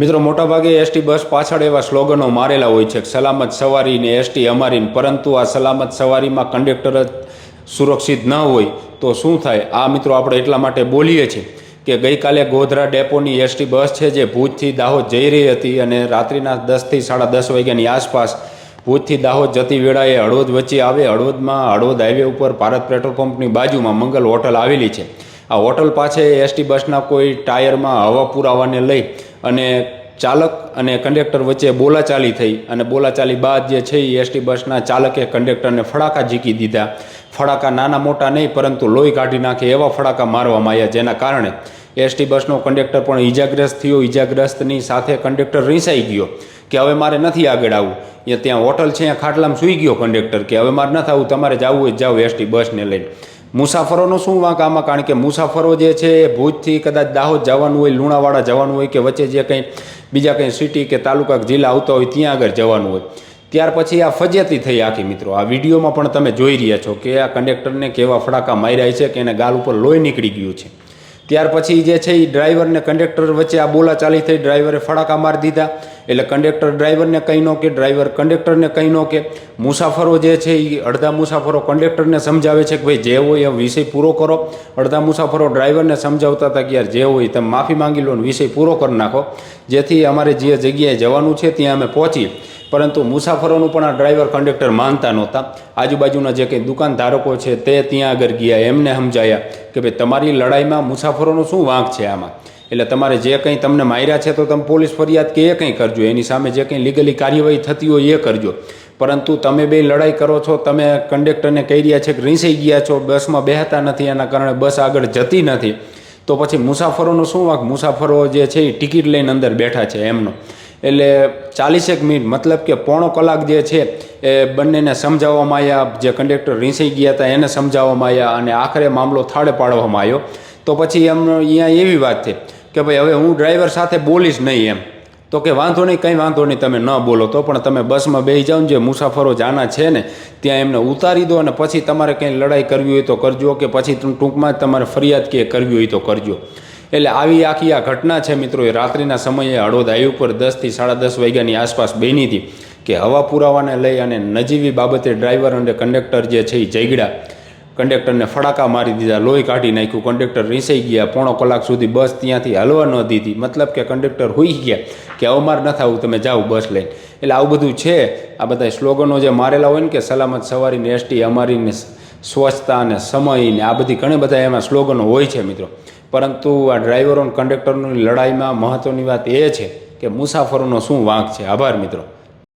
મિત્રો, મોટાભાગે ST bus પાછળ એવા સ્લોગનો મારેલા હોય છે સલામત સવારી ને એસટી અમારી પરંતુ આ સલામત સવારીમાં કંડક્ટર જ સુરક્ષિત ન હોય તો શું થાય? આ મિત્રો આપણે એટલા માટે બોલીએ છીએ કે ગઈકાલે ગોધરા ડેપોની એસટી બસ છે જે ભુજથી દાહોદ જઈ રહી હતી અને રાત્રિના દસથી સાડા દસ વાગ્યાની આસપાસ ભુજથી દાહોદ જતી વેળાએ હળવદ વચ્ચે આવે. હળવદમાં હળવદ હાઈવે ઉપર ભારત પેટ્રોલ પંપની બાજુમાં મંગલ હોટલ આવેલી છે. આ હોટલ પાસે એસટી બસના કોઈ ટાયરમાં હવા પુરાવાને લઈ અને ચાલક અને કંડક્ટર વચ્ચે બોલાચાલી થઈ અને બોલાચાલી બાદ જે છે એ એસટી બસના ચાલકે કંડક્ટરને ફડાકા ઝીકી દીધા. ફડાકા નાના મોટા નહીં, પરંતુ લોહી કાઢી નાખે એવા ફડાકા મારવામાં આવ્યા, જેના કારણે એસટી બસનો કંડક્ટર પણ ઈજાગ્રસ્ત થયો. ઈજાગ્રસ્તની સાથે કંડક્ટર રીસાઈ ગયો કે હવે મારે નથી આગળ આવવું. એ ત્યાં હોટલ છે ત્યાં ખાટલામાં સૂઈ ગયો કંડક્ટર કે હવે મારે નથી આવવું, તમારે જવું હોય, જાઓ એસટી બસને લઈને. મુસાફરોનો શું વાંક? આમાં કારણ કે મુસાફરો જે છે, એ ભુજથી કદાચ દાહોદ જવાનું હોય, લુણાવાડા જવાનું હોય કે વચ્ચે જે કંઈ બીજા કંઈ સિટી કે તાલુકા જિલ્લા આવતા હોય ત્યાં આગળ જવાનું હોય. ત્યાર પછી આ ફજિયાતી થઈ આખી મિત્રો. આ વિડીયોમાં પણ તમે જોઈ રહ્યા છો કે આ કંડક્ટરને કેવા ફડાકા માર્યા છે કે એને ગાલ ઉપર લોહી નીકળી ગયું છે. ત્યાર પછી જે છે એ ડ્રાઈવર ને કંડક્ટર વચ્ચે આ બોલાચાલી થઈ ડ્રાઈવરે ફડાકા મારી દીધા. એટલે કંડક્ટર ડ્રાઈવરને કંઈ ન કે ડ્રાઈવર કંડક્ટરને કંઈ ન કે, મુસાફરો જે છે એ અડધા મુસાફરો કંડક્ટરને સમજાવે છે કે ભાઈ જે હોય એ વિષય પૂરો કરો. અડધા મુસાફરો ડ્રાઈવરને સમજાવતા હતા કે યાર જે હોય તમે માફી માંગી લો ને વિષય પૂરો કરી નાખો. જેથી અમારે જે જગ્યાએ જવાનું છે ત્યાં અમે પહોંચીએ. પરંતુ મુસાફરોનું પણ આ ડ્રાઈવર કંડક્ટર માનતા નહોતા. આજુબાજુના જે કંઈ દુકાન ધારકો છે તે ત્યાં આગળ ગયા. એમને સમજાયા કે ભાઈ, તમારી લડાઈમાં મુસાફરોનો શું વાંક છે આમાં? એટલે તમારે જે કંઈ તમને માર્યા છે તો તમે પોલીસ ફરિયાદ કે એ કંઈ કરજો. એની સામે જે કંઈ લીગલી કાર્યવાહી થતી હોય એ કરજો. પરંતુ તમે બે લડાઈ કરો છો, તમે કંડક્ટરને કહી રહ્યા છે કે રીસાઈ ગયા છો, બસમાં બેહતા નથી, એના કારણે બસ આગળ જતી નથી. તો પછી મુસાફરોનો શું વાંક? મુસાફરો જે છે એ ટિકિટ લઈને અંદર બેઠા છે એમનો. એટલે ચાલીસેક મિનિટ, મતલબ કે પોણો કલાક જે છે એ બંનેને સમજાવવામાં આવ્યા. જે કંડક્ટર રીસાઈ ગયા હતા એને સમજાવવામાં આવ્યા અને આખરે મામલો થાળે પાડવામાં આવ્યો. તો પછી એમનો અહીંયા એવી વાત છે કે ભાઈ, હવે હું ડ્રાઈવર સાથે બોલીશ નહીં એમ. તો કે વાંધો નહીં, કંઈ વાંધો નહીં, તમે ન બોલો તો. પણ તમે બસમાં બેસી જાઓ જે મુસાફરો જાના છે ને, ત્યાં એમને ઉતારી દો અને પછી તમારે કંઈ લડાઈ કરવી હોય તો કરજો કે પછી ટૂંકમાં જ તમારે ફરિયાદ કે કરવી હોય તો કરજો. એટલે આવી આખી આ ઘટના છે મિત્રો, એ રાત્રિના સમયે હળવદ હાઈવે ઉપર દસથી સાડા દસ વાગ્યાની આસપાસ બની હતી કે હવા પુરાવાને લઈ અને નજીવી બાબતે ડ્રાઈવર અને કંડક્ટર જે છે એ જઈગડા કંડક્ટરને ફડાકા મારી દીધા, લોહી કાઢી નાખ્યું, કંડક્ટર રીસાઈ ગયા, પોણો કલાક સુધી બસ ત્યાંથી હલવા ન દીધી. મતલબ કે કંડક્ટર હોઈ ગયા કે અવમાર ન થવું તમે જાઓ બસ લઈને. એટલે આવું બધું છે. આ બધા સ્લોગનો જે મારેલા હોય ને કે સલામત સવારીને, એસટી અમારીને, સ્વચ્છતા અને સમય ને આ બધી ઘણી બધા એમાં સ્લોગનો હોય છે મિત્રો. પરંતુ આ ડ્રાઈવરો અને કંડક્ટરોની લડાઈમાં મહત્ત્વની વાત એ છે કે મુસાફરોનો શું વાંક છે? આભાર મિત્રો.